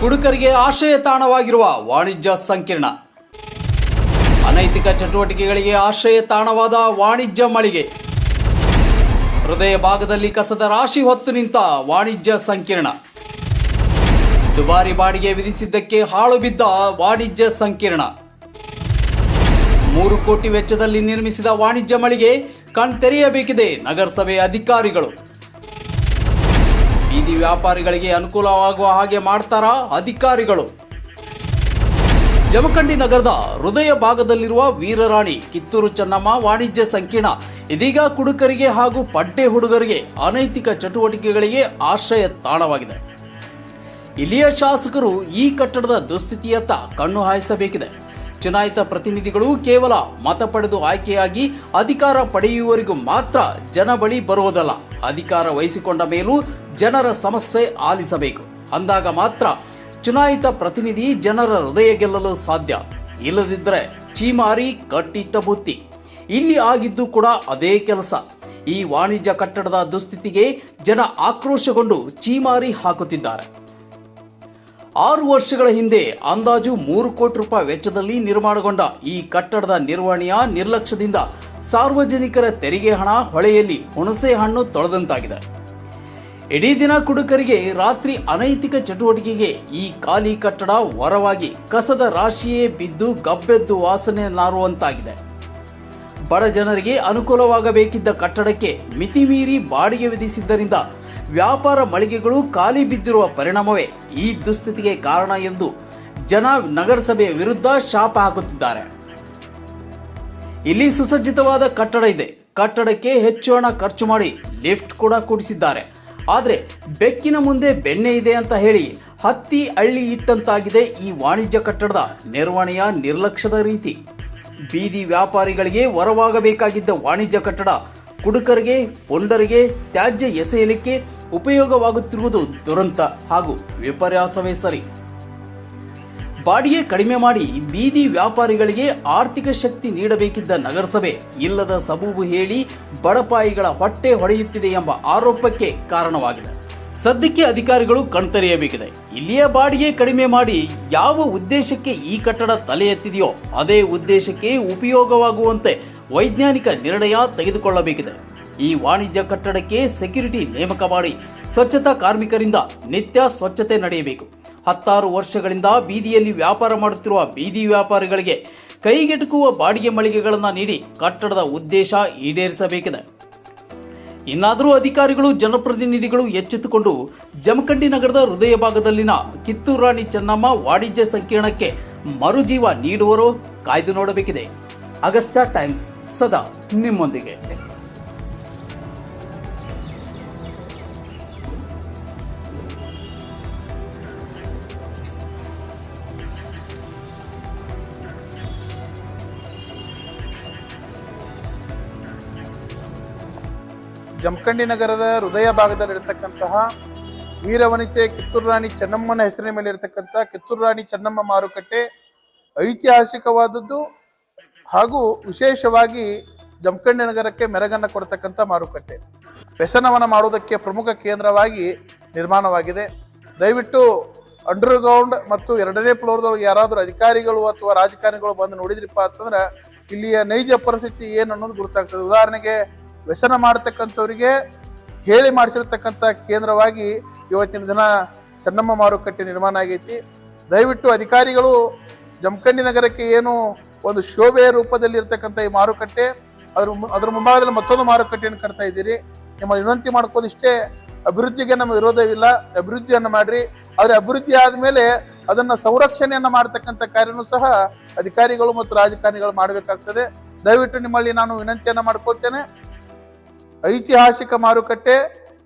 ಕುಡುಕರಿಗೆ ಆಶ್ರಯ ತಾಣವಾಗಿರುವ ವಾಣಿಜ್ಯ ಸಂಕೀರ್ಣ. ಅನೈತಿಕ ಚಟುವಟಿಕೆಗಳಿಗೆ ಆಶ್ರಯ ತಾಣವಾದ ವಾಣಿಜ್ಯ ಮಳಿಗೆ. ಹೃದಯ ಭಾಗದಲ್ಲಿ ಕಸದ ರಾಶಿ ಹೊತ್ತು ನಿಂತ ವಾಣಿಜ್ಯ ಸಂಕೀರ್ಣ. ದುಬಾರಿ ಬಾಡಿಗೆ ವಿಧಿಸಿದ್ದಕ್ಕೆ ಹಾಳು ಬಿದ್ದ ವಾಣಿಜ್ಯ ಸಂಕೀರ್ಣ. ಮೂರು ಕೋಟಿ ವೆಚ್ಚದಲ್ಲಿ ನಿರ್ಮಿಸಿದ ವಾಣಿಜ್ಯ ಮಳಿಗೆ ಕಣ್ತೆರೆಯಬೇಕಿದೆ ನಗರಸಭೆ ಅಧಿಕಾರಿಗಳು. ಬೀದಿ ವ್ಯಾಪಾರಿಗಳಿಗೆ ಅನುಕೂಲವಾಗುವ ಹಾಗೆ ಮಾಡ್ತಾರಾ ಅಧಿಕಾರಿಗಳು? ಜಮಖಂಡಿ ನಗರದ ಹೃದಯ ಭಾಗದಲ್ಲಿರುವ ವೀರರಾಣಿ ಕಿತ್ತೂರು ಚೆನ್ನಮ್ಮ ವಾಣಿಜ್ಯ ಸಂಕೀರ್ಣ, ಇದೀಗ ಕುಡುಕರಿಗೆ ಹಾಗೂ ಪಡ್ಡೆ ಹುಡುಗರಿಗೆ ಅನೈತಿಕ ಚಟುವಟಿಕೆಗಳಿಗೆ ಆಶ್ರಯ ತಾಣವಾಗಿದೆ. ಇಲ್ಲಿಯ ಶಾಸಕರು ಈ ಕಟ್ಟಡದ ದುಸ್ಥಿತಿಯತ್ತ ಕಣ್ಣು ಹಾಯಿಸಬೇಕಿದೆ. ಚುನಾಯಿತ ಪ್ರತಿನಿಧಿಗಳು ಕೇವಲ ಮತ ಪಡೆದು ಆಯ್ಕೆಯಾಗಿ ಅಧಿಕಾರ ಪಡೆಯುವವರಿಗೂ ಮಾತ್ರ ಜನ ಬಳಿ ಬರುವುದಲ್ಲ. ಅಧಿಕಾರ ವಹಿಸಿಕೊಂಡ ಮೇಲೂ ಜನರ ಸಮಸ್ಯೆ ಆಲಿಸಬೇಕು. ಅಂದಾಗ ಮಾತ್ರ ಚುನಾಯಿತ ಪ್ರತಿನಿಧಿ ಜನರ ಹೃದಯ ಗೆಲ್ಲಲು ಸಾಧ್ಯ. ಇಲ್ಲದಿದ್ದರೆ ಚೀಮಾರಿ ಕಟ್ಟಿಟ್ಟ ಬುತ್ತಿ. ಇಲ್ಲಿ ಆಗಿದ್ದು ಕೂಡ ಅದೇ ಕೆಲಸ. ಈ ವಾಣಿಜ್ಯ ಕಟ್ಟಡದ ದುಸ್ಥಿತಿಗೆ ಜನ ಆಕ್ರೋಶಗೊಂಡು ಚೀಮಾರಿ ಹಾಕುತ್ತಿದ್ದಾರೆ. ಆರು ವರ್ಷಗಳ ಹಿಂದೆ ಅಂದಾಜು ಮೂರು ಕೋಟಿ ರೂಪಾಯಿ ವೆಚ್ಚದಲ್ಲಿ ನಿರ್ಮಾಣಗೊಂಡ ಈ ಕಟ್ಟಡದ ನಿರ್ವಹಣೆಯ ನಿರ್ಲಕ್ಷ್ಯದಿಂದ ಸಾರ್ವಜನಿಕರ ತೆರಿಗೆ ಹಣ ಹೊಳೆಯಲ್ಲಿ ಹುಣಸೆ ಹಣ್ಣು ತೊಳೆದಂತಾಗಿದೆ. ಇಡೀ ದಿನ ಕುಡುಕರಿಗೆ ರಾತ್ರಿ ಅನೈತಿಕ ಚಟುವಟಿಕೆಗೆ ಈ ಖಾಲಿ ಕಟ್ಟಡ ವರವಾಗಿ ಕಸದ ರಾಶಿಯೇ ಬಿದ್ದು ಗಬ್ಬೆದ್ದು ವಾಸನೆ ನಾರುವಂತಾಗಿದೆ. ಬಡ ಜನರಿಗೆ ಅನುಕೂಲವಾಗಬೇಕಿದ್ದ ಕಟ್ಟಡಕ್ಕೆ ಮಿತಿಮೀರಿ ಬಾಡಿಗೆ ವಿಧಿಸಿದ್ದರಿಂದ ವ್ಯಾಪಾರ ಮಳಿಗೆಗಳು ಖಾಲಿ ಬಿದ್ದಿರುವ ಪರಿಣಾಮವೇ ಈ ದುಸ್ಥಿತಿಗೆ ಕಾರಣ ಎಂದು ಜನ ನಗರಸಭೆಯ ವಿರುದ್ಧ ಶಾಪ ಹಾಕುತ್ತಿದ್ದಾರೆ. ಇಲ್ಲಿ ಸುಸಜ್ಜಿತವಾದ ಕಟ್ಟಡ ಇದೆ. ಕಟ್ಟಡಕ್ಕೆ ಹೆಚ್ಚು ಹಣ ಖರ್ಚು ಮಾಡಿ ಲಿಫ್ಟ್ ಕೂಡ ಕೂಡಿಸಿದ್ದಾರೆ. ಆದರೆ ಬೆಕ್ಕಿನ ಮುಂದೆ ಬೆಣ್ಣೆ ಇದೆ ಅಂತ ಹೇಳಿ ಹತ್ತಿ ಹಳ್ಳಿ ಇಟ್ಟಂತಾಗಿದೆ ಈ ವಾಣಿಜ್ಯ ಕಟ್ಟಡದ ನಿರ್ವಹಣೆಯ ನಿರ್ಲಕ್ಷ್ಯದ ರೀತಿ. ಬೀದಿ ವ್ಯಾಪಾರಿಗಳಿಗೆ ವರವಾಗಬೇಕಾಗಿದ್ದ ವಾಣಿಜ್ಯ ಕಟ್ಟಡ ಕುಡುಕರಿಗೆ, ಪೊಂಡರಿಗೆ, ತ್ಯಾಜ್ಯ ಎಸೆಯಲಿಕ್ಕೆ ಉಪಯೋಗವಾಗುತ್ತಿರುವುದು ದುರಂತ ಹಾಗೂ ವಿಪರ್ಯಾಸವೇ ಸರಿ. ಬಾಡಿಗೆ ಕಡಿಮೆ ಮಾಡಿ ಬೀದಿ ವ್ಯಾಪಾರಿಗಳಿಗೆ ಆರ್ಥಿಕ ಶಕ್ತಿ ನೀಡಬೇಕಿದ್ದ ನಗರಸಭೆ ಇಲ್ಲದ ಸಬೂಬು ಹೇಳಿ ಬಡಪಾಯಿಗಳ ಹೊಟ್ಟೆ ಹೊಡೆಯುತ್ತಿದೆ ಎಂಬ ಆರೋಪಕ್ಕೆ ಕಾರಣವಾಗಿದೆ. ಸದ್ಯಕ್ಕೆ ಅಧಿಕಾರಿಗಳು ಕಣ್ತೆರೆಯಬೇಕಿದೆ. ಇಲ್ಲಿಯ ಬಾಡಿಗೆ ಕಡಿಮೆ ಮಾಡಿ ಯಾವ ಉದ್ದೇಶಕ್ಕೆ ಈ ಕಟ್ಟಡ ತಲೆ ಎತ್ತಿದೆಯೋ ಅದೇ ಉದ್ದೇಶಕ್ಕೆ ಉಪಯೋಗವಾಗುವಂತೆ ವೈಜ್ಞಾನಿಕ ನಿರ್ಣಯ ತೆಗೆದುಕೊಳ್ಳಬೇಕಿದೆ. ಈ ವಾಣಿಜ್ಯ ಕಟ್ಟಡಕ್ಕೆ ಸೆಕ್ಯೂರಿಟಿ ನೇಮಕ ಮಾಡಿ ಸ್ವಚ್ಛತಾ ಕಾರ್ಮಿಕರಿಂದ ನಿತ್ಯ ಸ್ವಚ್ಛತೆ ನಡೆಯಬೇಕು. ಹತ್ತಾರು ವರ್ಷಗಳಿಂದ ಬೀದಿಯಲ್ಲಿ ವ್ಯಾಪಾರ ಮಾಡುತ್ತಿರುವ ಬೀದಿ ವ್ಯಾಪಾರಿಗಳಿಗೆ ಕೈಗೆಟುಕುವ ಬಾಡಿಗೆ ಮಳಿಗೆಗಳನ್ನು ನೀಡಿ ಕಟ್ಟಡದ ಉದ್ದೇಶ ಈಡೇರಿಸಬೇಕಿದೆ. ಇನ್ನಾದರೂ ಅಧಿಕಾರಿಗಳು, ಜನಪ್ರತಿನಿಧಿಗಳು ಎಚ್ಚೆತ್ತುಕೊಂಡು ಜಮಖಂಡಿ ನಗರದ ಹೃದಯ ಭಾಗದಲ್ಲಿನ ಕಿತ್ತೂರು ರಾಣಿ ಚೆನ್ನಮ್ಮ ವಾಣಿಜ್ಯ ಸಂಕೀರ್ಣಕ್ಕೆ ಮರುಜೀವ ನೀಡುವರೋ ಕಾಯ್ದು ನೋಡಬೇಕಿದೆ. ಅಗಸ್ತ್ಯ ಟೈಮ್ಸ್ ಸದಾ ನಿಮ್ಮೊಂದಿಗೆ. ಜಮಖಂಡಿ ನಗರದ ಹೃದಯ ಭಾಗದಲ್ಲಿರತಕ್ಕಂತಹ ವೀರವನಿತೆ ಕಿತ್ತೂರು ರಾಣಿ ಚೆನ್ನಮ್ಮನ ಹೆಸರಿನ ಮೇಲೆ ಇರತಕ್ಕಂಥ ಕಿತ್ತೂರು ರಾಣಿ ಚೆನ್ನಮ್ಮ ಮಾರುಕಟ್ಟೆ ಐತಿಹಾಸಿಕವಾದದ್ದು ಹಾಗೂ ವಿಶೇಷವಾಗಿ ಜಮಖಂಡಿ ನಗರಕ್ಕೆ ಮೆರಗನ್ನ ಕೊಡ್ತಕ್ಕಂಥ ಮಾರುಕಟ್ಟೆ. ವ್ಯಸನವನ್ನು ಮಾಡುವುದಕ್ಕೆ ಪ್ರಮುಖ ಕೇಂದ್ರವಾಗಿ ನಿರ್ಮಾಣವಾಗಿದೆ. ದಯವಿಟ್ಟು ಅಂಡರ್ಗ್ರೌಂಡ್ ಮತ್ತು ಎರಡನೇ ಫ್ಲೋರ್ದೊಳಗೆ ಯಾರಾದರೂ ಅಧಿಕಾರಿಗಳು ಅಥವಾ ರಾಜಕಾರಣಿಗಳು ಬಂದು ನೋಡಿದ್ರಿಪ್ಪ ಅಂತಂದ್ರೆ ಇಲ್ಲಿಯ ನೈಜ ಪರಿಸ್ಥಿತಿ ಏನು ಅನ್ನೋದು ಗುರುತಾಗ್ತದೆ. ಉದಾಹರಣೆಗೆ ವ್ಯಸನ ಮಾಡ್ತಕ್ಕಂಥವ್ರಿಗೆ ಹೇಳಿ ಮಾಡಿಸಿರ್ತಕ್ಕಂಥ ಕೇಂದ್ರವಾಗಿ ಇವತ್ತಿನ ದಿನ ಚೆನ್ನಮ್ಮ ಮಾರುಕಟ್ಟೆ ನಿರ್ಮಾಣ ಆಗೈತಿ. ದಯವಿಟ್ಟು ಅಧಿಕಾರಿಗಳು ಜಮಖಂಡಿ ನಗರಕ್ಕೆ ಏನು ಒಂದು ಶೋಭೆಯ ರೂಪದಲ್ಲಿ ಇರತಕ್ಕಂಥ ಈ ಮಾರುಕಟ್ಟೆ, ಅದ್ರ ಅದ್ರ ಮುಂಭಾಗದಲ್ಲಿ ಮತ್ತೊಂದು ಮಾರುಕಟ್ಟೆಯನ್ನು ಕಟ್ತಾ ಇದ್ದೀರಿ. ನಿಮ್ಮ ವಿನಂತಿ ಮಾಡ್ಕೋದಿಷ್ಟೇ ಅಭಿವೃದ್ಧಿಗೆ ನಮ್ಮ ವಿರೋಧವಿಲ್ಲ. ಅಭಿವೃದ್ಧಿಯನ್ನು ಮಾಡ್ರಿ. ಆದರೆ ಅಭಿವೃದ್ಧಿ ಆದಮೇಲೆ ಅದನ್ನ ಸಂರಕ್ಷಣೆಯನ್ನು ಮಾಡ್ತಕ್ಕಂಥ ಕಾರ್ಯನೂ ಸಹ ಅಧಿಕಾರಿಗಳು ಮತ್ತು ರಾಜಕಾರಣಿಗಳು ಮಾಡಬೇಕಾಗ್ತದೆ. ದಯವಿಟ್ಟು ನಿಮ್ಮಲ್ಲಿ ನಾನು ವಿನಂತಿಯನ್ನು ಮಾಡ್ಕೊಳ್ತೇನೆ. ಐತಿಹಾಸಿಕ ಮಾರುಕಟ್ಟೆ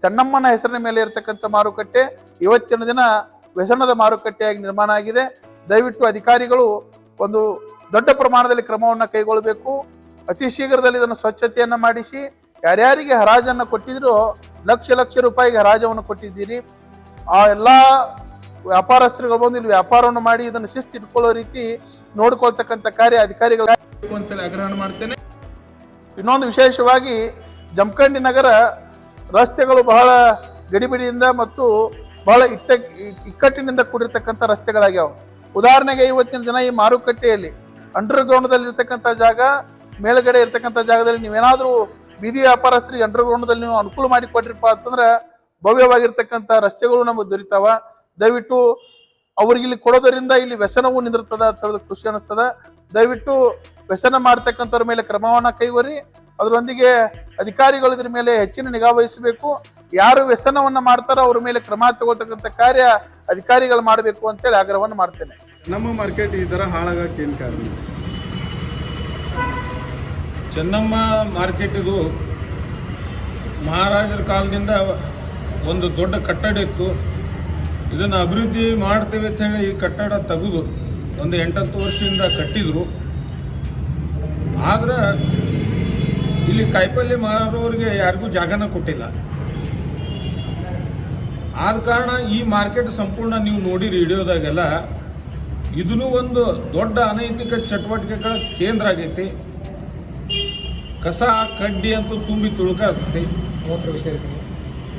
ಚೆನ್ನಮ್ಮನ ಹೆಸರಿನ ಮೇಲೆ ಇರತಕ್ಕಂಥ ಮಾರುಕಟ್ಟೆ ಇವತ್ತಿನ ದಿನ ವ್ಯಸನದ ಮಾರುಕಟ್ಟೆಯಾಗಿ ನಿರ್ಮಾಣ ಆಗಿದೆ. ದಯವಿಟ್ಟು ಅಧಿಕಾರಿಗಳು ಒಂದು ದೊಡ್ಡ ಪ್ರಮಾಣದಲ್ಲಿ ಕ್ರಮವನ್ನು ಕೈಗೊಳ್ಳಬೇಕು. ಅತಿ ಶೀಘ್ರದಲ್ಲಿ ಇದನ್ನು ಸ್ವಚ್ಛತೆಯನ್ನು ಮಾಡಿಸಿ ಯಾರ್ಯಾರಿಗೆ ಹರಾಜನ್ನು ಕೊಟ್ಟಿದ್ರು ಲಕ್ಷ ಲಕ್ಷ ರೂಪಾಯಿಗೆ ಹರಾಜವನ್ನು ಕೊಟ್ಟಿದ್ದೀರಿ. ಆ ಎಲ್ಲ ವ್ಯಾಪಾರಸ್ಥರುಗಳು ಬಂದು ಇಲ್ಲಿ ವ್ಯಾಪಾರವನ್ನು ಮಾಡಿ ಇದನ್ನು ಶಿಸ್ತು ಇಟ್ಕೊಳ್ಳೋ ರೀತಿ ನೋಡ್ಕೊಳ್ತಕ್ಕಂಥ ಕಾರ್ಯ ಅಧಿಕಾರಿಗಳು ಅಂತೇಳಿ ಆಗ್ರಹ ಮಾಡ್ತೇನೆ. ಇನ್ನೊಂದು ವಿಶೇಷವಾಗಿ ಜಮಖಂಡಿ ನಗರ ರಸ್ತೆಗಳು ಬಹಳ ಗಡಿಬಿಡಿಯಿಂದ ಮತ್ತು ಬಹಳ ಇಟ್ಟ ಇಕ್ಕಟ್ಟಿನಿಂದ ಕೂಡಿರ್ತಕ್ಕಂಥ ರಸ್ತೆಗಳಾಗ್ಯಾವ. ಉದಾಹರಣೆಗೆ ಇವತ್ತಿನ ದಿನ ಈ ಮಾರುಕಟ್ಟೆಯಲ್ಲಿ ಅಂಡರ್ ಗ್ರೌಂಡ್ದಲ್ಲಿ ಇರ್ತಕ್ಕಂಥ ಜಾಗ, ಮೇಲ್ಗಡೆ ಇರ್ತಕ್ಕಂಥ ಜಾಗದಲ್ಲಿ ನೀವೇನಾದರೂ ಬೀದಿ ವ್ಯಾಪಾರಸ್ಥರಿಗೆ ಅಂಡರ್ ಗ್ರೌಂಡ್ದಲ್ಲಿ ನೀವು ಅನುಕೂಲ ಮಾಡಿ ಕೊಟ್ಟಿರಪ್ಪ ಅಂತಂದ್ರೆ ಭವ್ಯವಾಗಿರ್ತಕ್ಕಂಥ ರಸ್ತೆಗಳು ನಮಗೆ ದೊರೀತಾವ. ದಯವಿಟ್ಟು ಅವ್ರಿಗೆ ಇಲ್ಲಿ ಕೊಡೋದರಿಂದ ಇಲ್ಲಿ ವ್ಯಸನವೂ ನಿಂದಿರ್ತದ ಅಂತ ಹೇಳೋದು ಖುಷಿ ಅನಿಸ್ತದ ದಯವಿಟ್ಟು ವ್ಯಸನ ಮಾಡ್ತಕ್ಕಂಥವ್ರ ಮೇಲೆ ಕ್ರಮವನ್ನ ಕೈಗೊರಿ ಅದರೊಂದಿಗೆ ಅಧಿಕಾರಿಗಳು ಇದ್ರ ಮೇಲೆ ಹೆಚ್ಚಿನ ನಿಗಾ ವಹಿಸಬೇಕು. ಯಾರು ವ್ಯಸನವನ್ನು ಮಾಡ್ತಾರೋ ಅವ್ರ ಮೇಲೆ ಕ್ರಮ ತಗೋತಕ್ಕಂಥ ಕಾರ್ಯ ಅಧಿಕಾರಿಗಳು ಮಾಡಬೇಕು ಅಂತೇಳಿ ಆಗ್ರಹವನ್ನು ಮಾಡ್ತೇನೆ. ನಮ್ಮ ಮಾರ್ಕೆಟ್ ಈ ಥರ ಹಾಳಾಗಕ್ಕೆ ಏನು ಕಾರಣ? ಚೆನ್ನಮ್ಮ ಮಾರ್ಕೆಟ್ ಇದು ಮಹಾರಾಜರ ಕಾಲದಿಂದ ಒಂದು ದೊಡ್ಡ ಕಟ್ಟಡ ಇತ್ತು. ಇದನ್ನು ಅಭಿವೃದ್ಧಿ ಮಾಡ್ತೇವೆ ಅಂತ ಹೇಳಿ ಈ ಕಟ್ಟಡ ತೆಗೆದು ಒಂದು ಎಂಟತ್ತು ವರ್ಷದಿಂದ ಕಟ್ಟಿದ್ರು. ಆದ್ರೆ ಇಲ್ಲಿ ಕಾಯಿಪಲ್ಯ ಮಾರೋರಿಗೆ ಯಾರಿಗೂ ಜಾಗನ ಕೊಟ್ಟಿಲ್ಲ. ಆದ ಕಾರಣ ಈ ಮಾರ್ಕೆಟ್ ಸಂಪೂರ್ಣ ನೀವು ನೋಡಿರಿ ಹಿಡಿಯೋದಾಗೆಲ್ಲ ಇದನ್ನು ಒಂದು ದೊಡ್ಡ ಅನೈತಿಕ ಚಟುವಟಿಕೆಗಳ ಕೇಂದ್ರ ಆಗೈತಿ. ಕಸ ಕಡ್ಡಿ ಅಂತ ತುಂಬಿ ತುಳುಕಾಗ್ತೈತಿ. ಮೂತ್ರ ವಿಸರ್ಜನೆ.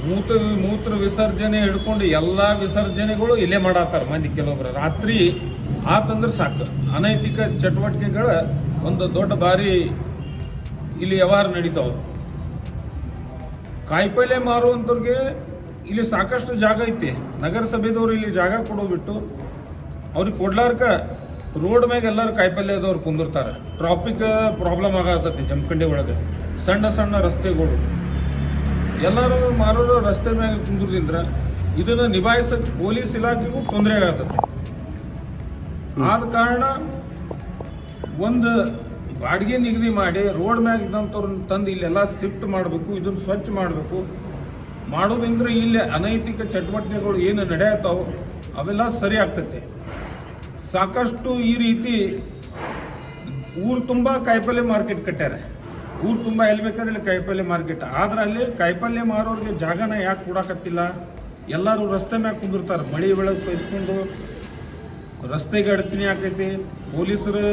ಮೂತ್ರ ಮೂತ್ರ ವಿಸರ್ಜನೆ ಹಿಡ್ಕೊಂಡು ಎಲ್ಲ ವಿಸರ್ಜನೆಗಳು ಇಲ್ಲೇ ಮಾಡತ್ತಾರ ಮಂದಿ ಕೆಲವೊಬ್ರು. ರಾತ್ರಿ ಆತಂದ್ರೆ ಸಾಕು. ಅನೈತಿಕ ಚಟುವಟಿಕೆಗಳ ಒಂದು ದೊಡ್ಡ ಬಾರಿ ಇಲ್ಲಿ ವ್ಯವಹಾರ ನಡೀತಾವ. ಕಾಯಿಪಲ್ಲೆ ಮಾರುವಂಥವ್ರಿಗೆ ಇಲ್ಲಿ ಸಾಕಷ್ಟು ಜಾಗ ಐತಿ. ನಗರಸಭೆದವ್ರು ಇಲ್ಲಿ ಜಾಗ ಕೊಡೋಗ್ಬಿಟ್ಟು ಅವ್ರಿಗೆ ಕೊಡ್ಲಾರ್ಕ ರೋಡ್ ಮ್ಯಾಗ ಎಲ್ಲರೂ ಕಾಯಿಪಲ್ಯದವ್ರು ಕುಂದಿರ್ತಾರೆ. ಟ್ರಾಫಿಕ್ ಪ್ರಾಬ್ಲಮ್ ಆಗತ್ತೈತಿ ಜಮಖಂಡಿ ಒಳಗೆ. ಸಣ್ಣ ಸಣ್ಣ ರಸ್ತೆಗಳು. ಎಲ್ಲರೂ ಮಾರೋರು ರಸ್ತೆ ಮ್ಯಾಗ ಕುಂದ್ರದಿಂದ ಇದನ್ನ ನಿಭಾಯಿಸಕ್ಕೆ ಪೊಲೀಸ್ ಇಲಾಖೆಗೂ ತೊಂದರೆ ಆಗತ್ತೈತಿ. ಆದ ಕಾರಣ ಒಂದು ಬಾಡಿಗೆ ನಿಗದಿ ಮಾಡಿ ರೋಡ್ ಮ್ಯಾಗ ಇದ್ದಂಥವ್ರನ್ನ ತಂದು ಇಲ್ಲೆಲ್ಲ ಶಿಫ್ಟ್ ಮಾಡಬೇಕು ಇದನ್ನು ಸ್ವಚ್ಛ ಮಾಡಬೇಕು. ಮಾಡೋದ್ರಿಂದ ಇಲ್ಲಿ ಅನೈತಿಕ ಚಟುವಟಿಕೆಗಳು ಏನು ನಡೆಯತ್ತಾವ ಅವೆಲ್ಲ ಸರಿ ಆಗ್ತೈತೆ. ಸಾಕಷ್ಟು ಈ ರೀತಿ ಊರು ತುಂಬ ಕಾಯಿಪಲ್ಯ ಮಾರ್ಕೆಟ್ ಕಟ್ಟ್ಯಾರೆ. ಊರು ತುಂಬ ಎಲ್ಲಿ ಬೇಕಾದಲ್ಲಿ ಕಾಯಿಪಲ್ಯ ಮಾರ್ಕೆಟ್. ಆದ್ರೆ ಅಲ್ಲಿ ಕಾಯಿಪಲ್ಯ ಮಾರೋರಿಗೆ ಜಾಗನ ಯಾಕೆ ಕೊಡಾಕತ್ತಿಲ್ಲ? ಎಲ್ಲರೂ ರಸ್ತೆ ಮ್ಯಾಗ ಕುಂದಿರ್ತಾರೆ. ಮಳಿ ಬೆಳಗ್ಗೆ ಬೈಸ್ಕೊಂಡು ರಸ್ತೆಗೆ ಅಡಚಣೆ ಆಗ್ತೈತಿ, ಪೊಲೀಸರು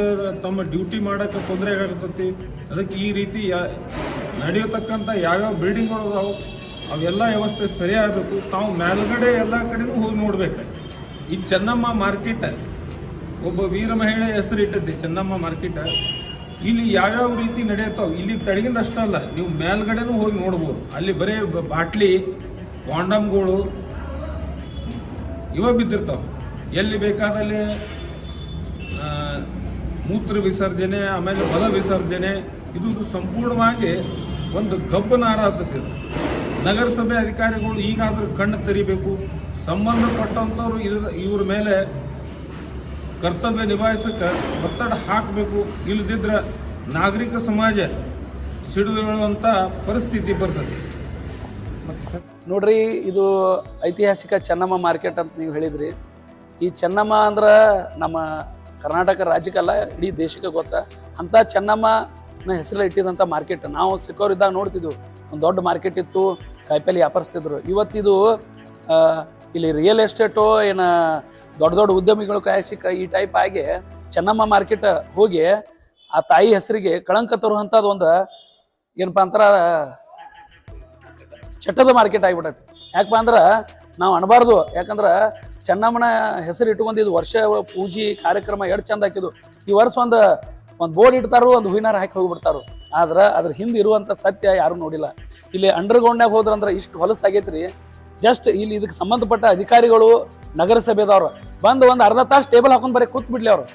ತಮ್ಮ ಡ್ಯೂಟಿ ಮಾಡೋಕ್ಕೆ ತೊಂದರೆ ಆಗತೈತಿ. ಅದಕ್ಕೆ ಈ ರೀತಿ ಯಾ- ನಡೆಯತಕ್ಕಂಥ ಯಾವ್ಯಾವ ಬಿಲ್ಡಿಂಗ್ಗಳು ಅದಾವೆ, ಅವೆಲ್ಲ ವ್ಯವಸ್ಥೆ ಸರಿಯಾಗಬೇಕು ತಾವು ಮೇಲ್ಗಡೆ ಎಲ್ಲ ಕಡೆನೂ ಹೋಗಿ ನೋಡ್ಬೇಕು ಈ ಚೆನ್ನಮ್ಮ ಮಾರ್ಕೆಟ್ ಒಬ್ಬ ವೀರ ಮಹಿಳೆ ಹೆಸರು ಇಟ್ಟೈತಿ ಚೆನ್ನಮ್ಮ ಮಾರ್ಕೆಟ್ ಇಲ್ಲಿ ಯಾವ್ಯಾವ ರೀತಿ ನಡೆಯುತ್ತೋ, ಇಲ್ಲಿ ತಡಗಿಂದ ಅಷ್ಟಲ್ಲ ನೀವು ಮೇಲ್ಗಡೆನೂ ಹೋಗಿ ನೋಡ್ಬೋದು. ಅಲ್ಲಿ ಬರೀ ಬಾಟ್ಲಿ ಕಾಂಡಮ್ಗಳು ಇವ ಬಿದ್ದಿರ್ತಾವ. ಎಲ್ಲಿ ಬೇಕಾದಲ್ಲಿ ಮೂತ್ರ ವಿಸರ್ಜನೆ, ಆಮೇಲೆ ಮಲ ವಿಸರ್ಜನೆ ಇದು ಸಂಪೂರ್ಣವಾಗಿ ಒಂದು ಗಬ್ಬನಾರ ಆಗ್ತದೆ ನಗರಸಭೆ ಅಧಿಕಾರಿಗಳು ಈಗಾದರೂ ಕಣ್ಣು ತೆರಿಬೇಕು. ಸಂಬಂಧಪಟ್ಟಂಥವ್ರು ಇದ್ರ ಇವ್ರ ಮೇಲೆ ಕರ್ತವ್ಯ ನಿಭಾಯಿಸಕ್ಕೆ ಒತ್ತಡ ಹಾಕಬೇಕು. ಇಲ್ಲದಿದ್ದರೆ ನಾಗರಿಕ ಸಮಾಜ ಸಿಡಿದುಕೊಳ್ಳುವಂಥ ಪರಿಸ್ಥಿತಿ ಬರ್ತದೆ. ನೋಡ್ರಿ, ಇದು ಐತಿಹಾಸಿಕ ಚೆನ್ನಮ್ಮ ಮಾರ್ಕೆಟ್ ಅಂತ ನೀವು ಹೇಳಿದ್ರಿ. ಈ ಚೆನ್ನಮ್ಮ ಅಂದ್ರೆ ನಮ್ಮ ಕರ್ನಾಟಕ ರಾಜ್ಯಕ್ಕಲ್ಲ, ಇಡೀ ದೇಶಕ್ಕೆ ಗೊತ್ತ. ಅಂಥ ಚೆನ್ನಮ್ಮನ ಹೆಸರಲ್ಲಿ ಇಟ್ಟಿದಂಥ ಮಾರ್ಕೆಟ್ ನಾವು ಸಿಕ್ಕೋರಿದ್ದಾಗ ನೋಡ್ತಿದ್ವು, ಒಂದು ದೊಡ್ಡ ಮಾರ್ಕೆಟ್ ಇತ್ತು, ಕಾಯಿಪಲ್ಲೆ ವ್ಯಾಪಾರಿಸ್ತಿದ್ರು. ಇವತ್ತಿದು ಇಲ್ಲಿ ರಿಯಲ್ ಎಸ್ಟೇಟು ಏನು ದೊಡ್ಡ ದೊಡ್ಡ ಉದ್ಯಮಿಗಳು ಕಾಯಿಸಿ ಈ ಟೈಪ್ ಆಗಿ ಚೆನ್ನಮ್ಮ ಮಾರ್ಕೆಟ್ ಹೋಗಿ ಆ ತಾಯಿ ಹೆಸರಿಗೆ ಕಳಂಕ ತರುವಂಥದ್ದು ಒಂದು ಏನಪ್ಪ ಅಂತಾರ, ಚಟ್ಟದ ಮಾರ್ಕೆಟ್ ಆಗಿಬಿಟ್ಟೈತಿ. ಯಾಕಪ್ಪ ಅಂದ್ರೆ ನಾವು ಅನ್ಬಾರ್ದು. ಯಾಕಂದ್ರೆ ಚೆನ್ನಮ್ಮನ ಹೆಸರು ಇಟ್ಕೊಂಡು ವರ್ಷ ಪೂಜೆ ಕಾರ್ಯಕ್ರಮ ಎರಡು ಚಂದ ಹಾಕಿದ್ದು ಈ ವರ್ಷ ಒಂದು ಒಂದು ಬೋರ್ಡ್ ಇಡ್ತಾರೋ, ಒಂದು ಹೂವಿನಾರ ಹಾಕಿ ಹೋಗ್ಬಿಡ್ತಾರೋ. ಆದ್ರೆ ಅದ್ರ ಹಿಂದೆ ಇರುವಂಥ ಸತ್ಯ ಯಾರು ನೋಡಿಲ್ಲ. ಇಲ್ಲಿ ಅಂಡರ್ಗ್ರೌಂಡ್ನಾಗ ಹೋದ್ರಂದ್ರೆ ಇಷ್ಟು ಹೊಲಸಾಗೈತ್ರಿ ಜಸ್ಟ್ ಇಲ್ಲಿ ಇದಕ್ಕೆ ಸಂಬಂಧಪಟ್ಟ ಅಧಿಕಾರಿಗಳು, ನಗರಸಭೆದವ್ರು ಬಂದು ಒಂದು ಅರ್ಧ ತಾಸು ಟೇಬಲ್ ಹಾಕೊಂಡು ಬರೀ ಕೂತ್ ಬಿಡ್ಲಿ ಅವರು.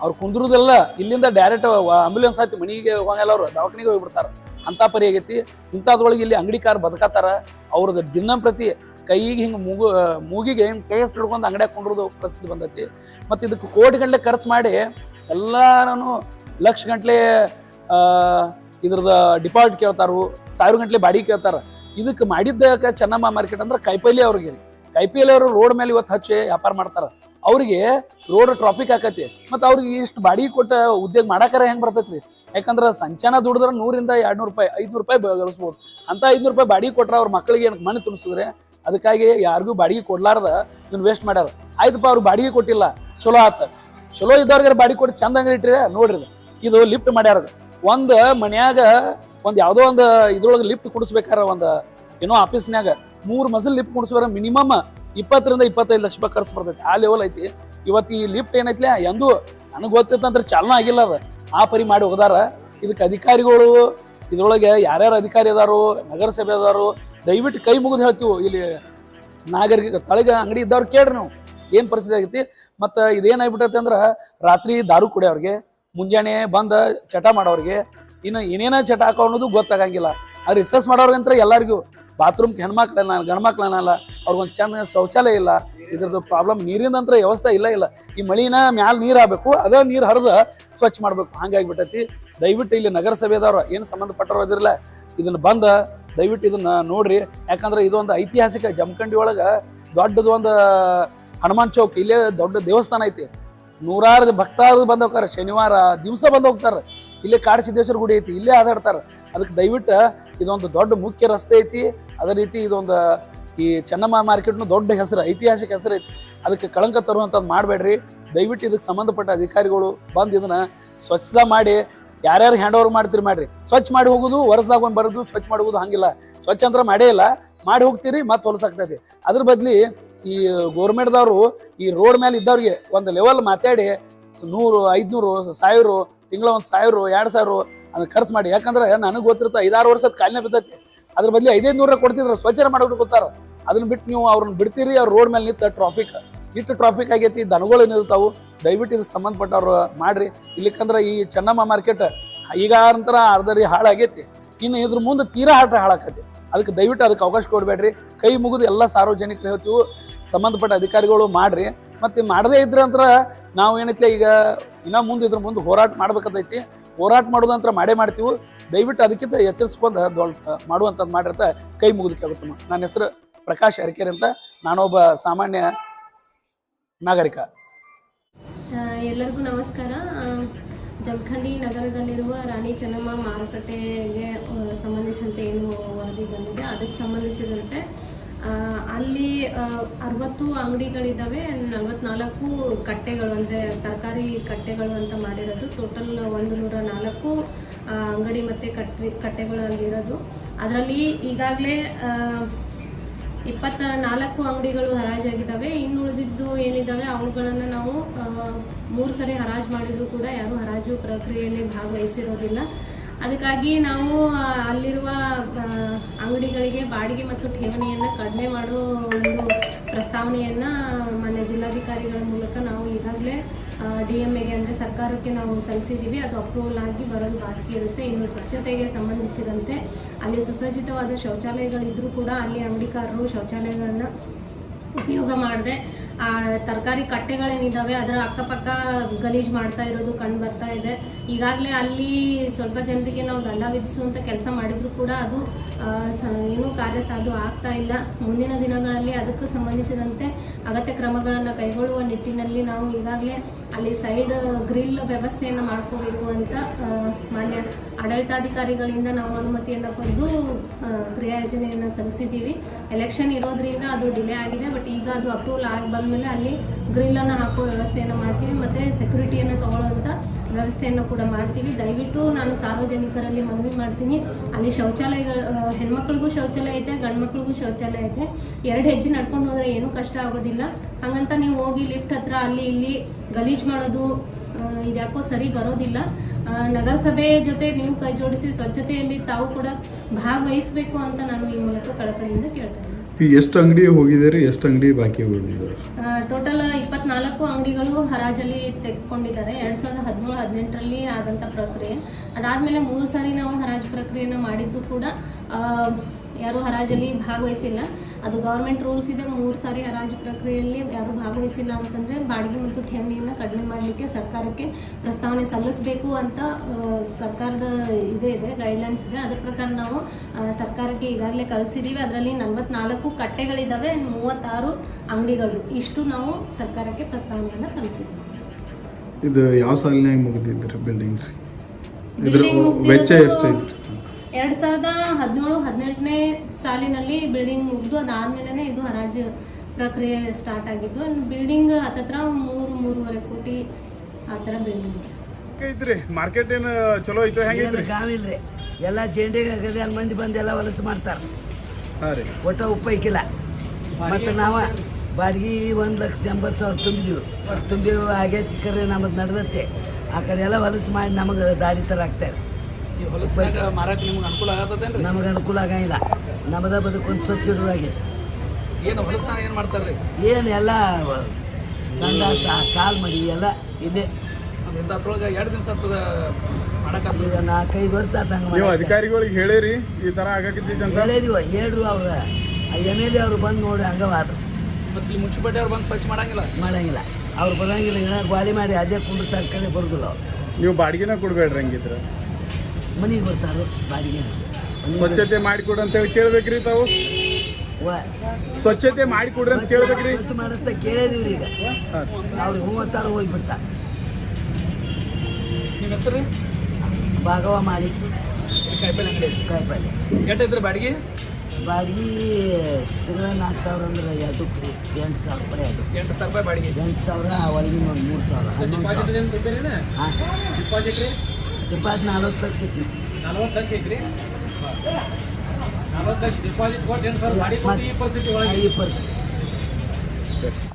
ಅವ್ರು ಕುಂದ್ರದೆಲ್ಲ ಇಲ್ಲಿಂದ ಡೈರೆಕ್ಟ್ ಆಂಬ್ಯುಲೆನ್ಸ್ ಆಯ್ತು, ಮನೆಗೆ ಹೋಗಲ್ಲ ಅವರು, ದವಾಖಾನಿಗೆ ಹೋಗಿಬಿಡ್ತಾರೆ. ಅಂತ ಪರಿ ಆಗೈತಿ. ಇಂಥದ್ರೊಳಗೆ ಇಲ್ಲಿ ಅಂಗಡಿ ಕಾರ್ ಬದುಕತ್ತಾರ. ಅವ್ರದ್ದು ದಿನಂಪ್ರತಿ ಕೈಗೆ ಹಿಂಗೆ ಮೂಗು ಮೂಗಿಗೆ ಹಿಂಗೆ ಕೈ ಹಿಡ್ಕೊಂಡು ಅಂಗಡಿಯಾಗ ಕೊಂಡಿರೋದು ಪರಿಸ್ಥಿತಿ ಬಂದೈತಿ. ಮತ್ತು ಇದಕ್ಕೆ ಕೋಟಿ ಗಂಟಲೆ ಖರ್ಚು ಮಾಡಿ ಎಲ್ಲಾನು ಲಕ್ಷ ಗಂಟ್ಲೆ ಇದ್ರದ್ದು ಡಿಪಾಸಿಟ್ ಕೇಳ್ತಾರು, ಸಾವಿರ ಗಂಟ್ಲೆ ಬಾಡಿಗೆ ಕೇಳ್ತಾರೆ. ಇದಕ್ಕೆ ಮಾಡಿದ್ದಕ್ಕೆ ಚೆನ್ನಮ್ಮ ಮಾರ್ಕೆಟ್ ಅಂದ್ರೆ ಕೈಪಲ್ಯ ಅವ್ರಿಗೆ ರೀ. ಅವರು ರೋಡ್ ಮೇಲೆ ಇವತ್ತು ಹಚ್ಚಿ ವ್ಯಾಪಾರ ಮಾಡ್ತಾರೆ. ಅವ್ರಿಗೆ ರೋಡ್ ಟ್ರಾಫಿಕ್ ಆಕತಿ. ಮತ್ತು ಅವ್ರಿಗೆ ಇಷ್ಟು ಬಾಡಿಗೆ ಕೊಟ್ಟ ಉದ್ಯೋಗ ಮಾಡಾಕರ ಹೆಂಗೆ ಬರ್ತೈತ್ರಿ? ಯಾಕಂದ್ರೆ ಸಂಚಾನ ದುಡಿದ್ರೆ ನೂರಿಂದ ಎರಡು ನೂರು ರೂಪಾಯಿ, ಐದುನೂರು ರೂಪಾಯಿ ಗಳಿಸ್ಬೋದು ಅಂತ ಐದುನೂರು ರೂಪಾಯಿ ಬಾಡಿಗೆ ಕೊಟ್ರೆ ಅವ್ರ ಮಕ್ಕಳಿಗೆ ಏನು ಮಣ್ಣು ತುಂಬಿಸಿದ್ರೆ ಅದಕ್ಕಾಗಿ ಯಾರಿಗೂ ಬಾಡಿಗೆ ಕೊಡ್ಲಾರ್ದ ಇದನ್ನ ವೇಸ್ಟ್ ಮಾಡ್ಯಾರ. ಆಯ್ತಪ್ಪ, ಅವ್ರು ಬಾಡಿಗೆ ಕೊಟ್ಟಿಲ್ಲ. ಚಲೋ ಆತ. ಚಲೋ ಇದ್ದವ್ರಿಗೆ ಬಾಡಿಗೆ ಕೊಟ್ಟು ಚಂದ ಹಂಗೆ ನೋಡ್ರಿ ಇದು. ಇದು ಲಿಫ್ಟ್ ಮಾಡ್ಯಾರ ಒಂದು ಮನ್ಯಾಗ ಒಂದು ಯಾವುದೋ ಒಂದು ಇದ್ರೊಳಗೆ ಲಿಫ್ಟ್ ಕುಡಿಸ್ಬೇಕಾರ ಒಂದು ಏನೋ ಆಫೀಸ್ನ್ಯಾಗ ಮೂರು ಮಸಲ್ ಲಿಫ್ಟ್ ಕುಡಿಸ್ಬೇಕಾರ ಮಿನಿಮಮ್ ಇಪ್ಪತ್ತರಿಂದ ಇಪ್ಪತ್ತೈದು ಲಕ್ಷ ರೂಪಾಯಿ ಖರ್ಚು ಬರ್ತೈತಿ. ಆ ಲೆವೆಲ್ ಐತಿ. ಇವತ್ತು ಈ ಲಿಫ್ಟ್ ಏನೈತ್ಲೆ? ಎಂದು ನನಗೆ ಗೊತ್ತಿತ್ತಂದ್ರೆ ಚಾಲನ ಆಗಿಲ್ಲ ಅದು. ಆ ಪರಿ ಮಾಡಿ ಹೋದಾರ. ಇದಕ್ಕೆ ಅಧಿಕಾರಿಗಳು, ಇದ್ರೊಳಗೆ ಯಾರ್ಯಾರು ಅಧಿಕಾರಿ ಅದಾರು, ನಗರಸಭೆ ಅದಾರು ದಯವಿಟ್ಟು ಕೈ ಮುಗಿದು ಹೇಳ್ತೀವಿ? ಇಲ್ಲಿ ನಾಗರಿಕ ತಳಗ ಅಂಗಡಿ ಇದ್ದವ್ರು ಕೇಳ್ರಿ ನಾವು. ಏನು ಪರಿಸ್ಥಿತಿ ಆಗೈತಿ? ಮತ್ತು ಇದೇನಾಗ್ಬಿಟ್ಟೈತೆ ಅಂದ್ರೆ ರಾತ್ರಿ ದಾರು ಕುಡಿಯೋರಿಗೆ ಮುಂಜಾನೆ ಬಂದು ಚಟ ಮಾಡೋರಿಗೆ, ಇನ್ನು ಏನೇನ ಚಟ ಹಾಕೋ ಅನ್ನೋದು ಗೊತ್ತಾಗಂಗಿಲ್ಲ. ಆ ರಿಸರ್ಚ್ ಮಾಡೋರ್ಗಂತ್ರ ಎಲ್ಲರಿಗೂ ಬಾತ್ರೂಮ್ ಹೆಣ್ಮಕ್ಳನ್ನ ಗಂಡ್ಮಕ್ಳನ್ನಲ್ಲ ಅವ್ರಿಗೊಂದು ಚಂದ ಶೌಚಾಲಯ ಇಲ್ಲ, ಇದ್ರದ್ದು ಪ್ರಾಬ್ಲಮ್ ನೀರಿನಂತ್ರ ವ್ಯವಸ್ಥೆ ಇಲ್ಲ ಇಲ್ಲ. ಈ ಮಳಿನ ಮ್ಯಾಲ ನೀರು ಆಗಬೇಕು ಅದ ನೀರು ಹರಿದು ಸ್ವಚ್ಛ ಮಾಡಬೇಕು. ಹಂಗಾಗಿಬಿಟ್ಟೈತಿ ದಯವಿಟ್ಟು ಇಲ್ಲಿ ನಗರಸಭೆದವ್ರು ಏನು ಸಂಬಂಧಪಟ್ಟವ್ರು ಅದಿರಲ್ಲ ಇದನ್ನು ಬಂದ ದಯವಿಟ್ಟು ಇದನ್ನ ನೋಡ್ರಿ. ಯಾಕಂದ್ರೆ ಇದೊಂದು ಐತಿಹಾಸಿಕ ಜಮಖಂಡಿ ಒಳಗೆ ದೊಡ್ಡದು ಒಂದು ಹನುಮಾನ್ ಚೌಕ್, ಇಲ್ಲೇ ದೊಡ್ಡ ದೇವಸ್ಥಾನ ಐತಿ. ನೂರಾರು ಭಕ್ತಾರು ಬಂದು ಹೋಗ್ತಾರೆ, ಶನಿವಾರ ದಿವಸ ಬಂದು ಹೋಗ್ತಾರೆ. ಇಲ್ಲೇ ಕಾಡಸಿದ್ದೇಶ್ವರ ಗುಡಿ ಐತಿ, ಇಲ್ಲೇ ಆದಾಡ್ತಾರೆ ಅದಕ್ಕೆ ದಯವಿಟ್ಟು ಇದೊಂದು ದೊಡ್ಡ ಮುಖ್ಯ ರಸ್ತೆ ಐತಿ. ಅದೇ ರೀತಿ ಇದೊಂದು ಈ ಚೆನ್ನಮ್ಮ ಮಾರ್ಕೆಟ್ನು ದೊಡ್ಡ ಹೆಸರು, ಐತಿಹಾಸಿಕ ಹೆಸರು ಐತಿ. ಅದಕ್ಕೆ ಕಳಂಕ ತರುವಂಥದ್ದು ಮಾಡಬೇಡ್ರಿ. ದಯವಿಟ್ಟು ಇದಕ್ಕೆ ಸಂಬಂಧಪಟ್ಟ ಅಧಿಕಾರಿಗಳು ಬಂದು ಇದನ್ನ ಸ್ವಚ್ಛತಾ ಮಾಡಿ ಯಾರ್ಯಾರು ಹ್ಯಾಂಡ್ ಓವರ್ ಮಾಡ್ತೀರಿ ಮಾಡ್ರಿ. ಸ್ವಚ್ಛ ಮಾಡಿ ಹೋಗೋದು, ವರ್ಷದಾಗ ಒಂದು ಬರೋದು, ಸ್ವಚ್ಛ ಮಾಡುವುದು ಹಂಗಿಲ್ಲ. ಸ್ವಚ್ಛ ಅಂದ್ರೆ ಮಾಡೇ ಇಲ್ಲ. ಮಾಡಿ ಹೋಗ್ತೀರಿ, ಮತ್ತೆ ಹೊಲಸಾಗ್ತೈತಿ ಅದ್ರ ಬದ್ಲಿ ಈ ಗೋರ್ಮೆಂಟ್ದವರು ಈ ರೋಡ್ ಮೇಲೆ ಇದ್ದವ್ರಿಗೆ ಒಂದು ಲೆವೆಲ್ ಮಾತಾಡಿ, ನೂರು, ಐದುನೂರು, ಸಾವಿರ, ತಿಂಗಳ ಒಂದು ಸಾವಿರ, ಎರಡು ಸಾವಿರ ಅದನ್ನ ಖರ್ಚು ಮಾಡಿ. ಯಾಕಂದ್ರೆ ನನಗೆ ಗೊತ್ತಿರುತ್ತೆ ಐದಾರು ವರ್ಷದ ಕಾಲಿನ ಬಿದ್ದೈತಿ. ಅದ್ರ ಬದಲಿ ಐದೈದು ನೂರ ಕೊಡ್ತಿದ್ರು ಸ್ವಚ್ಛ ಮಾಡೋರು ಗೊತ್ತಾರ. ಅದನ್ನ ಬಿಟ್ಟು ನೀವು ಅವ್ರನ್ನ ಬಿಡ್ತೀರಿ, ಅವ್ರ ರೋಡ್ ಮೇಲೆ ನಿಂತ ಟ್ರಾಫಿಕ್ ಇಷ್ಟು ಟ್ರಾಫಿಕ್ ಆಗೈತಿ, ದನಗಳು ನಿಲ್ತಾವು. ದಯವಿಟ್ಟು ಇದು ಸಂಬಂಧಪಟ್ಟವ್ರು ಮಾಡಿರಿ. ಇಲ್ಲಿಕಂದ್ರೆ ಈ ಚೆನ್ನಮ್ಮ ಮಾರ್ಕೆಟ್ ಈಗ ನಂತರ ಅರ್ಧರಿ ಹಾಳಾಗೈತಿ. ಇನ್ನು ಇದ್ರ ಮುಂದೆ ತೀರಾ ಹಾಟ್ರೆ ಹಾಳಾಕತಿ. ಅದಕ್ಕೆ ದಯವಿಟ್ಟು ಅದಕ್ಕೆ ಅವಕಾಶ ಕೊಡಬೇಡ್ರಿ. ಕೈ ಮುಗಿದು ಎಲ್ಲ ಸಾರ್ವಜನಿಕರು ಹೇಳ್ತೀವಿ, ಸಂಬಂಧಪಟ್ಟ ಅಧಿಕಾರಿಗಳು ಮಾಡಿರಿ. ಮತ್ತು ಮಾಡದೇ ಇದ್ರೆ ನಾವು ಏನೈತಿ, ಈಗ ಇನ್ನೂ ಮುಂದೆ ಇದ್ರ ಮುಂದೆ ಹೋರಾಟ ಮಾಡ್ಬೇಕಂತೈತಿ ಹೋರಾಟ ಮಾಡೋದಂತ್ರ ಮಾಡೇ ಮಾಡ್ತೀವಿ. ದಯವಿಟ್ಟು ಅದಕ್ಕಿಂತ ಎಚ್ಚರಿಸ್ಕೊಂಡು ದೊಡ್ಡ ಮಾಡುವಂಥದ್ದು ಮಾಡಿರ್ತಾ ಕೈ ಮುಗಿದಕ್ಕೆ ಆಗುತ್ತಮ್ಮ ನನ್ನ ಹೆಸರು ಪ್ರಕಾಶ್ ಅರಕೆರೆ ಅಂತ. ನಾನೊಬ್ಬ ಸಾಮಾನ್ಯ ನಾಗರಿಕ. ಎಲ್ಲರಿಗೂ ನಮಸ್ಕಾರ. ಜಮಖಂಡಿ ನಗರದಲ್ಲಿರುವ ರಾಣಿ ಚೆನ್ನಮ್ಮ ಮಾರುಕಟ್ಟೆಗೆ ಸಂಬಂಧಿಸಿದಂತೆ ಏನು ವರದಿ ಬಂದಿದೆ? ಅದಕ್ಕೆ ಸಂಬಂಧಿಸಿದಂತೆ ಅಲ್ಲಿ ಅರವತ್ತು ಅಂಗಡಿಗಳಿದ್ದಾವೆ, ನಲವತ್ನಾಲ್ಕು ಕಟ್ಟೆಗಳು, ಅಂದರೆ ತರಕಾರಿ ಕಟ್ಟೆಗಳು ಅಂತ ಮಾಡಿರೋದು. ಟೋಟಲ್ ಒಂದು ನೂರ ನಾಲ್ಕು ಅಂಗಡಿ ಮತ್ತು ಕಟ್ಟೆ ಕಟ್ಟೆಗಳಲ್ಲಿರೋದು ಅದರಲ್ಲಿ ಈಗಾಗಲೇ ಇಪ್ಪತ್ತ ನಾಲ್ಕು ಅಂಗಡಿಗಳು ಹರಾಜಾಗಿದ್ದಾವೆ ಇನ್ನು ಉಳಿದಿದ್ದು ಏನಿದ್ದಾವೆ ಅವುಗಳನ್ನು ನಾವು ಮೂರು ಸರಿ ಹರಾಜು ಮಾಡಿದರೂ ಕೂಡ ಯಾರೂ ಹರಾಜು ಪ್ರಕ್ರಿಯೆಯಲ್ಲಿ ಭಾಗವಹಿಸಿರೋದಿಲ್ಲ. ಅದಕ್ಕಾಗಿ ನಾವು ಅಲ್ಲಿರುವ ಅಂಗಡಿಗಳಿಗೆ ಬಾಡಿಗೆ ಮತ್ತು ಠೇವಣಿಯನ್ನು ಕಡಿಮೆ ಮಾಡೋ ಒಂದು ಪ್ರಸ್ತಾವನೆಯನ್ನು ಮಾನ್ಯ ಜಿಲ್ಲಾಧಿಕಾರಿಗಳ ಮೂಲಕ ನಾವು ಈಗಾಗಲೇ ಡಿ ಎಂ ಎಗೆ ಅಂದರೆ ಸರ್ಕಾರಕ್ಕೆ ನಾವು ಸಲ್ಲಿಸಿದ್ದೀವಿ. ಅದು ಅಪ್ರೂವಲ್ ಆಗಿ ಬರೋದು ಬಾಕಿ ಇರುತ್ತೆ. ಇನ್ನು ಸ್ವಚ್ಛತೆಗೆ ಸಂಬಂಧಿಸಿದಂತೆ ಅಲ್ಲಿ ಸುಸಜ್ಜಿತವಾದ ಶೌಚಾಲಯಗಳಿದ್ದರೂ ಕೂಡ ಅಲ್ಲಿ ಅಂಗಡಿಕಾರರು ಶೌಚಾಲಯಗಳನ್ನು ಉಪಯೋಗ ಮಾಡದೆ ಆ, ತರಕಾರಿ ಕಟ್ಟೆಗಳೇನಿದ್ದಾವೆ ಅದರ ಅಕ್ಕಪಕ್ಕ ಗಲೀಜು ಮಾಡ್ತಾ ಇರೋದು ಕಂಡು ಬರ್ತಾ ಇದೆ. ಈಗಾಗಲೇ ಅಲ್ಲಿ ಸ್ವಲ್ಪ ಜನರಿಗೆ ನಾವು ದಂಡ ವಿಧಿಸುವಂಥ ಕೆಲಸ ಮಾಡಿದ್ರು ಕೂಡ ಅದು ಏನು ಕಾರ್ಯ ಸಾಧು ಆಗ್ತಾ ಇಲ್ಲ. ಮುಂದಿನ ದಿನಗಳಲ್ಲಿ ಅದಕ್ಕೆ ಸಂಬಂಧಿಸಿದಂತೆ ಅಗತ್ಯ ಕ್ರಮಗಳನ್ನು ಕೈಗೊಳ್ಳುವ ನಿಟ್ಟಿನಲ್ಲಿ ನಾವು ಈಗಾಗಲೇ ಅಲ್ಲಿ ಸೈಡ್ ಗ್ರಿಲ್ ವ್ಯವಸ್ಥೆಯನ್ನು ಮಾಡ್ಕೋಬೇಕು ಅಂತ ಮಾನ್ಯ ಆಡಳಿತಾಧಿಕಾರಿಗಳಿಂದ ನಾವು ಅನುಮತಿಯನ್ನು ಪಡೆದು ಕ್ರಿಯಾ ಕ್ರಿಯಾಯೋಜನೆಯನ್ನು ಸಲ್ಲಿಸಿದ್ದೀವಿ. ಎಲೆಕ್ಷನ್ ಇರೋದ್ರಿಂದ ಅದು ಡಿಲೇ ಆಗಿದೆ, ಬಟ್ ಈಗ ಅದು ಅಪ್ರೂವಲ್ ಆಗಿ ಬಂದಮೇಲೆ ಅಲ್ಲಿ ಗ್ರಿಲ್ಲನ್ನು ಹಾಕೋ ವ್ಯವಸ್ಥೆಯನ್ನು ಮಾಡ್ತೀವಿ ಮತ್ತು ಸೆಕ್ಯೂರಿಟಿಯನ್ನು ತಗೊಳ್ಳುವಂಥ ವ್ಯವಸ್ಥೆಯನ್ನು ಕೂಡ ಮಾಡ್ತೀವಿ. ದಯವಿಟ್ಟು ನಾನು ಸಾರ್ವಜನಿಕರಲ್ಲಿ ಮನವಿ ಮಾಡ್ತೀನಿ. ಅಲ್ಲಿ ಶೌಚಾಲಯಗಳು ಹೆಣ್ಮಕ್ಳಿಗೂ ಶೌಚಾಲಯ ಐತೆ ಗಂಡ್ಮಕ್ಳಿಗೂ ಶೌಚಾಲಯ ಐತೆ ಎರಡು ಹೆಜ್ಜೆ ನಡ್ಕೊಂಡು ಹೋದರೆ ಏನೂ ಕಷ್ಟ ಆಗೋದಿಲ್ಲ. ಹಾಗಂತ ನೀವು ಹೋಗಿ ಲಿಫ್ಟ್ ಹತ್ರ ಅಲ್ಲಿ ಇಲ್ಲಿ ಗಲೀಜು ಮಾಡೋದು ಇದ್ಯಾಕೋ ಸರಿ ಬರೋದಿಲ್ಲ. ನಗರಸಭೆ ಜೊತೆ ನೀವು ಕೈ ಜೋಡಿಸಿ ಸ್ವಚ್ಛತೆಯಲ್ಲಿ ತಾವು ಕೂಡ ಭಾಗವಹಿಸಬೇಕು ಅಂತ ನಾನು ಈ ಮೂಲಕ ಕಳಕಳಿಯಿಂದ ಕೇಳ್ತಾ ಇದ್ದೀನಿ. ಈಗ ಎಷ್ಟು ಅಂಗಡಿ ಹೋಗಿದ್ದೀರಿ, ಎಷ್ಟು ಅಂಗಡಿ ಬಾಕಿ ಉಳಿದಿದ್ದಾರೆ ಟೋಟಲ್ ಇಪ್ಪತ್ನಾಲ್ಕು ಅಂಗಡಿಗಳು ಹರಾಜಲ್ಲಿ ತೆಗೆದುಕೊಂಡಿದ್ದಾರೆ ಎರಡು ಸಾವಿರದ ಹದಿನೇಳು, ಹದಿನೆಂಟರಲ್ಲಿ ಆದಂಥ ಪ್ರಕ್ರಿಯೆ. ಅದಾದಮೇಲೆ ಮೂರು ಸಾರಿ ನಾವು ಹರಾಜು ಪ್ರಕ್ರಿಯೆಯನ್ನು ಮಾಡಿದ್ರು ಕೂಡ ಯಾರೂ ಹರಾಜಲ್ಲಿ ಭಾಗವಹಿಸಿಲ್ಲ. ಅದು ಗೌರ್ಮೆಂಟ್ ರೂಲ್ಸ್ ಇದೆ ಮೂರು ಸಾರಿ ಹರಾಜು ಪ್ರಕ್ರಿಯೆಯಲ್ಲಿ ಯಾರು ಭಾಗವಹಿಸಿಲ್ಲ ಅಂತಂದರೆ ಬಾಡಿಗೆ ಮತ್ತು ಠೇವಣಿಯನ್ನು ಕಡಿಮೆ ಮಾಡಲಿಕ್ಕೆ ಸರ್ಕಾರಕ್ಕೆ ಪ್ರಸ್ತಾವನೆ ಸಲ್ಲಿಸಬೇಕು ಅಂತ ಸರ್ಕಾರದ ಇದೇ ಇದೆ ಗೈಡ್ಲೈನ್ಸ್ ಇದೆ. ಅದ್ರ ಪ್ರಕಾರ ನಾವು ಸರ್ಕಾರಕ್ಕೆ ಈಗಾಗಲೇ ಕಳಿಸಿದ್ದೀವಿ ಅದರಲ್ಲಿ ನಲವತ್ನಾಲ್ಕು ಕಟ್ಟೆಗಳಿದ್ದಾವೆ ಮೂವತ್ತಾರು ಅಂಗಡಿಗಳು. ಇಷ್ಟು ನಾವು ಸರ್ಕಾರಕ್ಕೆ ಪ್ರಸ್ತಾವನೆಯನ್ನು ಸಲ್ಲಿಸಿದ್ದೀವಿ ಇದು ಯಾವ ಸಾಲಿನಾಗ ಮುಗಿದಿದ್ರಿ ಬಿಲ್ಡಿಂಗ್? ವೆಚ್ಚ ಎಷ್ಟು ಎರಡು ಸಾವಿರದ ಹದಿನೇಳು ಹದಿನೆಂಟನೇ ಸಾಲಿನಲ್ಲಿ ಬಿಲ್ಡಿಂಗ್ ಮುಗಿದು ಅದಾದ್ಮೇಲೆ ಇದು ಹರಾಜು ಪ್ರಕ್ರಿಯೆ ಸ್ಟಾರ್ಟ್ ಆಗಿದ್ದು ಬಿಲ್ಡಿಂಗ್ ಹತ್ತತ್ರ ಮೂರು ಮೂರುವರೆ ಕೋಟಿ ಆ ಥರ ಬಿಲ್ಡಿಂಗ್ ಐತ್ರಿ ಮಾರ್ಕೆಟ್ ಏನು ಚಲೋ ಐತೋ ಕಾವಿಲ್ರಿ ಎಲ್ಲ ಜೇಂಡಿಗೆ ಆಗದೆ ಅಲ್ಲಿ ಮಂದಿ ಬಂದು ಎಲ್ಲ ವಲಸೆ ಮಾಡ್ತಾರೆ. ಹಾಂ ರೀ. ಒಟ್ಟ ಉಪ್ಪ ಮತ್ತೆ ನಾವು ಬಾಡಿಗೆ ಒಂದು ಲಕ್ಷ ಎಂಬತ್ತು ಸಾವಿರ ತುಂಬಿದ್ವಿ. ತುಂಬಿ ಆಗೈತಿ ಕರೆ ನಮ್ಮದು ನಡೆದತ್ತೆ ಆ ಕಡೆ ಎಲ್ಲ ಹೊಲಸು ಮಾಡಿ ನಮಗೆ ದಾರಿ ಥರ ಆಗ್ತಾರೆ ಹೊಲಸ್ನಾಗ ಮಾರಾಟ ನಿಮ್ಗೆ ಅನುಕೂಲ ಆಗಿಲ್ಲ ನಮಗೆ ಅನುಕೂಲ ಆಗಂಗಿಲ್ಲ. ನಮ್ಮದ ಬದುಕೊಂದು ಸ್ವಚ್ಛ ಇರೋದಾಗೈತೆ ಏನು ಹೊಲಸ್ನಾಗ ಏನು ಮಾಡ್ತಾರ್ರಿ? ಏನು ಎಲ್ಲ ಸಂಡ ಕಾಲ್ ಮಡಿ ಎಲ್ಲ ಇದೆ ಒಂದು ಇಂಥದ್ರೊಳಗೆ ಎರಡು ದಿವಸ ಆಗ್ತದ ಮಾಡಕ್ಕಾಗ್ತದೆ? ಈಗ ನಾಲ್ಕೈದು ವರ್ಷ ನೀವು ಮಾಡಕ್ಕೆ. ಅಧಿಕಾರಿಗಳಿಗೆ ಹೇಳಿರಿ ಈ ತರ ಆಗಕತ್ತೈತಿ ಅಂತ ಹೇಳಿದೀವ ಹೇಳ್ರು ಅವ್ರ. ಎಂ ಎಲ್ ಎ ಅವ್ರು ಬಂದು ನೋಡಿ ಹಂಗವಾದ್ರು. ಮತ್ತೆ ಇಲ್ಲಿ ಮುನ್ಸಿಪಾಲ್ಟಿ ಅವ್ರು ಬಂದು ಸ್ವಚ್ಛ ಮಾಡಂಗಿಲ್ಲ? ಮಾಡಂಗಿಲ್ಲ. ಅವ್ರು ಬರಂಗಿಲ್ಲ ಗ್ವಾಲಿ ಮಾಡಿ ಅದೇ ಕುಂಡ್ರು ತರ್ಕಡೆ ಬರೋದಿಲ್ಲ ಅವ್ರು. ನೀವು ಬಾಡಿಗೆನ ಕೊಡ್ಬೇಡ್ರಿ ಹಂಗಿದ್ರ. ಮನೆಗೆ ಬರ್ತಾರೋ ಬಾಡಿಗೆ. ಸ್ವಚ್ಛತೆ ಮಾಡಿಕೊಡು ಅಂತ ಹೇಳಿ ಕೇಳ್ಬೇಕ್ರಿ ತಾವು? ವ- ಸ್ವಚ್ಛತೆ ಮಾಡಿಕೊಡ್ರಿ ಅಂತ ಕೇಳ್ಬೇಕ್ರಿ. ಸ್ವಚ್ಛ ಮಾಡಂತ ಕೇಳಿದೀವ್ರಿ ಈಗ. ಅವ್ರು ಮೂವತ್ತಾರು ಹೋಗ್ಬಿಟ್ಟ. ನಿಮ್ಮ ಹೆಸರು? ಭಾಗವ ಮಾಡಿ ಕಾಯಿಪಲ್ಲೆ ಅಂಗಡಿ. ಕಾಯಿಪಲ್ಲೆ. ಎಷ್ಟು ಇದ್ರಿ ಬಾಡಿಗೆ? ಬಾಡಿಗೆ ತಿಂಗಳ ನಾಲ್ಕು ಸಾವಿರ ಅಂದ್ರೆ ಎರಡು ಎಂಟು ಸಾವಿರ ರೂಪಾಯಿ ಅದು. ಎಂಟು ಸಾವಿರ ರೂಪಾಯಿ ಬಾಡಿಗೆ. ಎಂಟು ಸಾವಿರ ಒಳಗಿನ ಒಂದು ಮೂರು ಸಾವಿರ ಡಿಪಾಸಿಟ್ ಏನು ಡಿಪಾಸಿಟ್ ರೀ? ಡಿಪಾಸಿಟ್ ನಲ್ವತ್ತು ಲಕ್ಷ ಇತ್ತು. ನಲ್ವತ್ತು ಲಕ್ಷ ಐತ್ರಿ? ನಲ್ವತ್ತು ಲಕ್ಷ ಡಿಪಾಸಿಟ್ ಕೊಟ್ಟು ಏನು ಸರ್? ಕೊಟ್ಟು ಈ ಪರಿಸ್ಥಿತಿ ಒಳಗೆ? ಈ ಪರಿಸ್ಥಿತಿ.